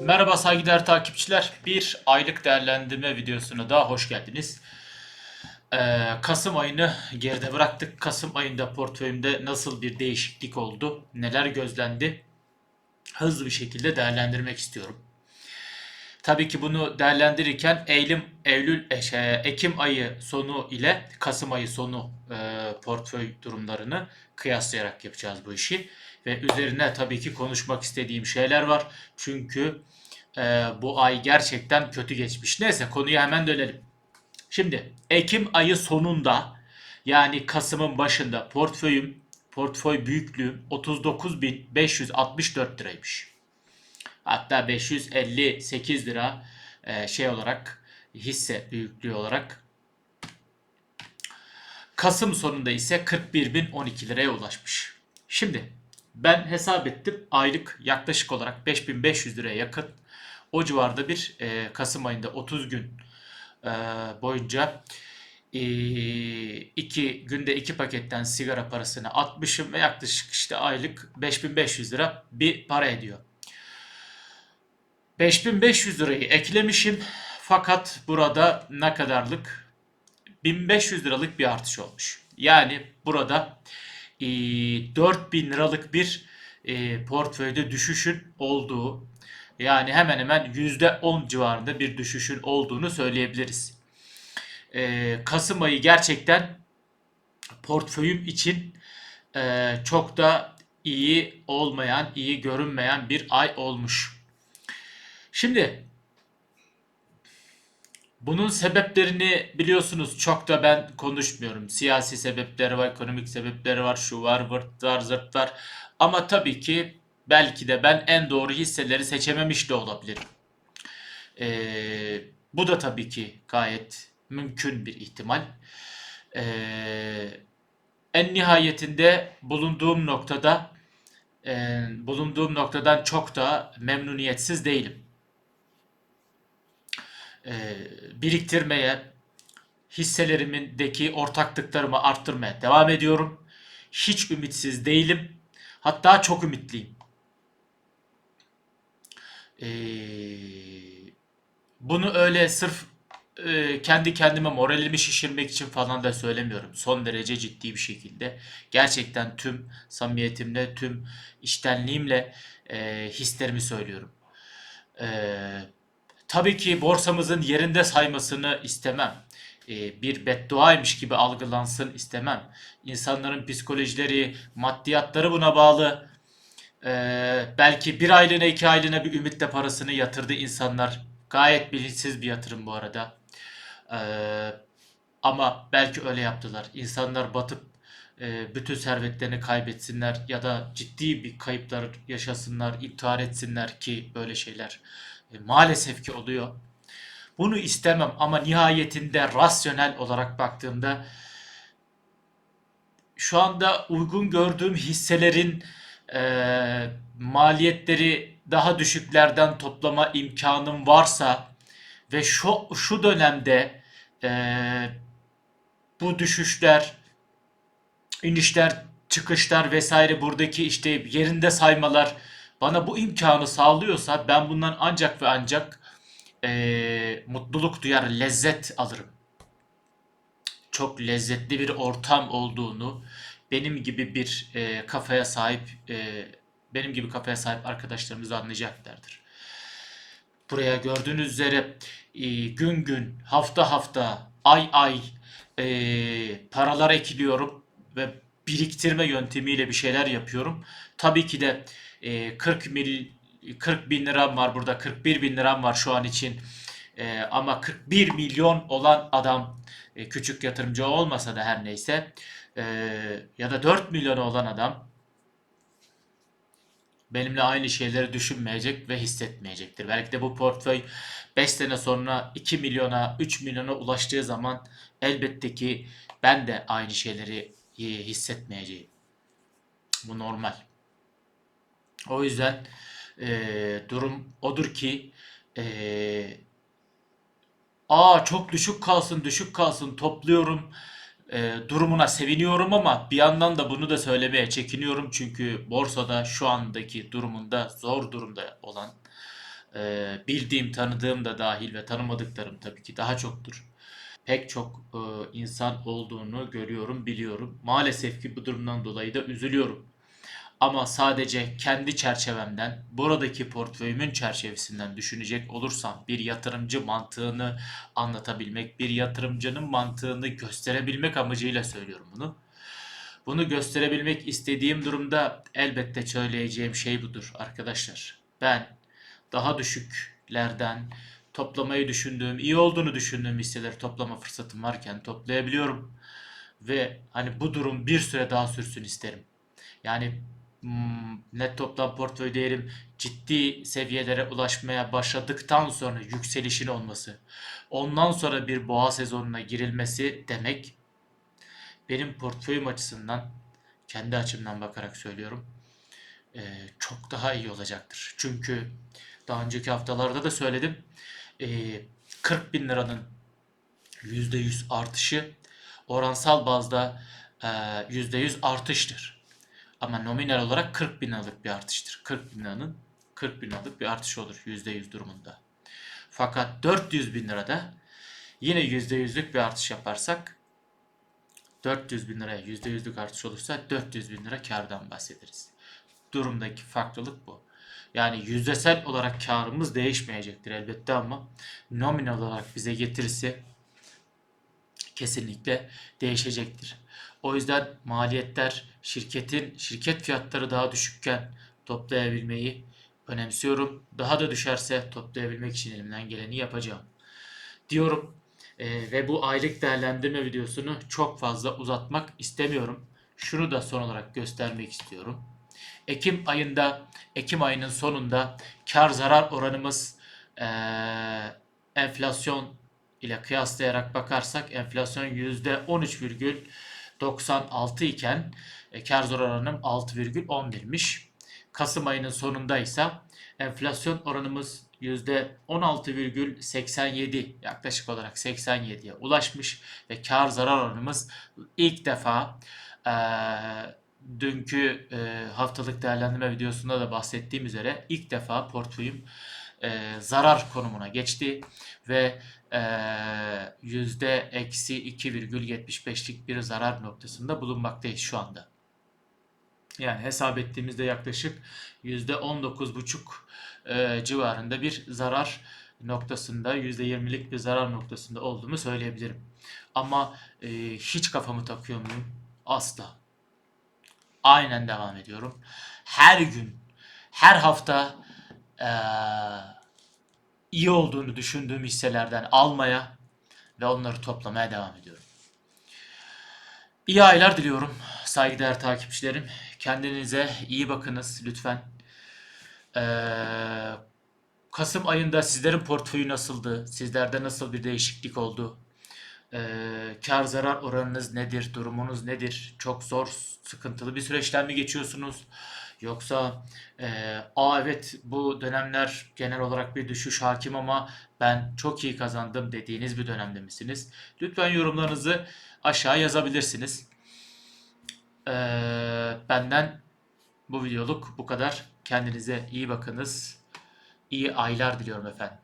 Merhaba saygıdeğer takipçiler. Bir aylık değerlendirme videosuna daha hoş geldiniz. Ee, Kasım ayını geride bıraktık. Kasım ayında portföyümde nasıl bir değişiklik oldu, neler gözlendi hızlı bir şekilde değerlendirmek istiyorum. Tabii ki bunu değerlendirirken Eylül, Eylül, e, şey, Ekim ayı sonu ile Kasım ayı sonu e, portföy durumlarını kıyaslayarak yapacağız bu işi. Ve üzerine tabii ki konuşmak istediğim şeyler var. Çünkü e, bu ay gerçekten kötü geçmiş. Neyse konuya hemen dönelim. Şimdi Ekim ayı sonunda yani Kasım'ın başında portföyüm, portföy büyüklüğüm 39.564 liraymış. Hatta 558 lira e, şey olarak hisse büyüklüğü olarak. Kasım sonunda ise 41.012 liraya ulaşmış. Şimdi ben hesap ettim aylık yaklaşık olarak 5500 liraya yakın o civarda bir e, Kasım ayında 30 gün e, boyunca e, iki günde iki paketten sigara parasını atmışım ve yaklaşık işte aylık 5500 lira bir para ediyor. 5500 lirayı eklemişim fakat burada ne kadarlık 1500 liralık bir artış olmuş. Yani burada e, 4000 liralık bir e, portföyde düşüşün olduğu yani hemen hemen %10 civarında bir düşüşün olduğunu söyleyebiliriz. E, Kasım ayı gerçekten portföyüm için e, çok da iyi olmayan, iyi görünmeyen bir ay olmuş. Şimdi bunun sebeplerini biliyorsunuz çok da ben konuşmuyorum. Siyasi sebepleri var, ekonomik sebepleri var, şu var, vırt var, zırt var. Ama tabii ki belki de ben en doğru hisseleri seçememiş de olabilirim. Ee, bu da tabii ki gayet mümkün bir ihtimal. Ee, en nihayetinde bulunduğum noktada e, bulunduğum noktadan çok da memnuniyetsiz değilim. Ee, biriktirmeye, hisselerimdeki ortaklıklarımı arttırmaya devam ediyorum. Hiç ümitsiz değilim. Hatta çok ümitliyim. Ee, bunu öyle sırf e, kendi kendime moralimi şişirmek için falan da söylemiyorum. Son derece ciddi bir şekilde. Gerçekten tüm samimiyetimle, tüm içtenliğimle e, hislerimi söylüyorum. Eee Tabii ki borsamızın yerinde saymasını istemem. Ee, bir bedduaymış gibi algılansın istemem. İnsanların psikolojileri, maddiyatları buna bağlı. Ee, belki bir aylığına iki aylığına bir ümitle parasını yatırdı insanlar. Gayet bilinçsiz bir yatırım bu arada. Ee, ama belki öyle yaptılar. İnsanlar batıp e, bütün servetlerini kaybetsinler ya da ciddi bir kayıplar yaşasınlar, intihar etsinler ki böyle şeyler e, maalesef ki oluyor. Bunu istemem ama nihayetinde rasyonel olarak baktığımda şu anda uygun gördüğüm hisselerin e, maliyetleri daha düşüklerden toplama imkanım varsa ve şu şu dönemde e, bu düşüşler, inişler, çıkışlar vesaire buradaki işte yerinde saymalar bana bu imkanı sağlıyorsa ben bundan ancak ve ancak e, mutluluk duyar, lezzet alırım. Çok lezzetli bir ortam olduğunu benim gibi bir e, kafaya sahip e, benim gibi kafaya sahip arkadaşlarımız anlayacaklardır. Buraya gördüğünüz üzere e, gün gün, hafta hafta, ay ay e, paralar ekiliyorum ve biriktirme yöntemiyle bir şeyler yapıyorum. Tabii ki de e, 40 mil 40 bin liram var burada 41 bin liram var şu an için e, ama 41 milyon olan adam e, küçük yatırımcı olmasa da her neyse e, ya da 4 milyonu olan adam benimle aynı şeyleri düşünmeyecek ve hissetmeyecektir. Belki de bu portföy 5 sene sonra 2 milyona 3 milyona ulaştığı zaman elbette ki ben de aynı şeyleri e, hissetmeyeceğim. Bu normal. O yüzden e, durum odur ki e, aa çok düşük kalsın düşük kalsın topluyorum e, durumuna seviniyorum ama bir yandan da bunu da söylemeye çekiniyorum çünkü borsada şu andaki durumunda zor durumda olan Ee, bildiğim, tanıdığım da dahil ve tanımadıklarım tabii ki daha çoktur. Pek çok e, insan olduğunu görüyorum, biliyorum. Maalesef ki bu durumdan dolayı da üzülüyorum. Ama sadece kendi çerçevemden, buradaki portföyümün çerçevesinden düşünecek olursam bir yatırımcı mantığını anlatabilmek, bir yatırımcının mantığını gösterebilmek amacıyla söylüyorum bunu. Bunu gösterebilmek istediğim durumda elbette söyleyeceğim şey budur arkadaşlar. Ben daha düşüklerden toplamayı düşündüğüm, iyi olduğunu düşündüğüm hisseleri toplama fırsatım varken toplayabiliyorum. Ve hani bu durum bir süre daha sürsün isterim. Yani net toplam portföy değerim ciddi seviyelere ulaşmaya başladıktan sonra yükselişin olması, ondan sonra bir boğa sezonuna girilmesi demek benim portföyüm açısından kendi açımdan bakarak söylüyorum e, çok daha iyi olacaktır. Çünkü daha önceki haftalarda da söyledim. E, 40 bin liranın %100 artışı oransal bazda e, %100 artıştır. Ama nominal olarak 40 bin liralık bir artıştır. 40 bin liranın 40 bin liralık bir artış olur %100 durumunda. Fakat 400 bin lirada yine %100'lük bir artış yaparsak 400 bin liraya %100'lük artış olursa 400 bin lira kardan bahsederiz. Durumdaki farklılık bu. Yani yüzdesel olarak karımız değişmeyecektir elbette ama nominal olarak bize getirisi kesinlikle değişecektir. O yüzden maliyetler şirketin şirket fiyatları daha düşükken toplayabilmeyi önemsiyorum. Daha da düşerse toplayabilmek için elimden geleni yapacağım. Diyorum Ee, ve bu aylık değerlendirme videosunu çok fazla uzatmak istemiyorum. Şunu da son olarak göstermek istiyorum. Ekim ayında, Ekim ayının sonunda kar zarar oranımız eee, enflasyon ile kıyaslayarak bakarsak enflasyon %13,96 iken e, kar zarar oranım 6,11'miş. Kasım ayının sonunda ise enflasyon oranımız %16,87 yaklaşık olarak 87'ye ulaşmış ve kar zarar oranımız ilk defa eee dünkü e, haftalık değerlendirme videosunda da bahsettiğim üzere ilk defa portföyüm e, zarar konumuna geçti ve e, yüzde eksi 2,75'lik bir zarar noktasında bulunmaktayız şu anda. Yani hesap ettiğimizde yaklaşık yüzde 19,5 e, civarında bir zarar noktasında %20'lik bir zarar noktasında olduğumu söyleyebilirim. Ama e, hiç kafamı takıyor muyum? Asla. Aynen devam ediyorum. Her gün, her hafta eee, iyi olduğunu düşündüğüm hisselerden almaya ve onları toplamaya devam ediyorum. İyi aylar diliyorum saygıdeğer takipçilerim. Kendinize iyi bakınız lütfen. Eee, Kasım ayında sizlerin portföyü nasıldı? Sizlerde nasıl bir değişiklik oldu? Ee, kar zarar oranınız nedir? Durumunuz nedir? Çok zor, sıkıntılı bir süreçten mi geçiyorsunuz? Yoksa e, aa evet bu dönemler genel olarak bir düşüş hakim ama ben çok iyi kazandım dediğiniz bir dönemde misiniz? Lütfen yorumlarınızı aşağı yazabilirsiniz. Ee, benden bu videoluk bu kadar. Kendinize iyi bakınız. İyi aylar diliyorum efendim.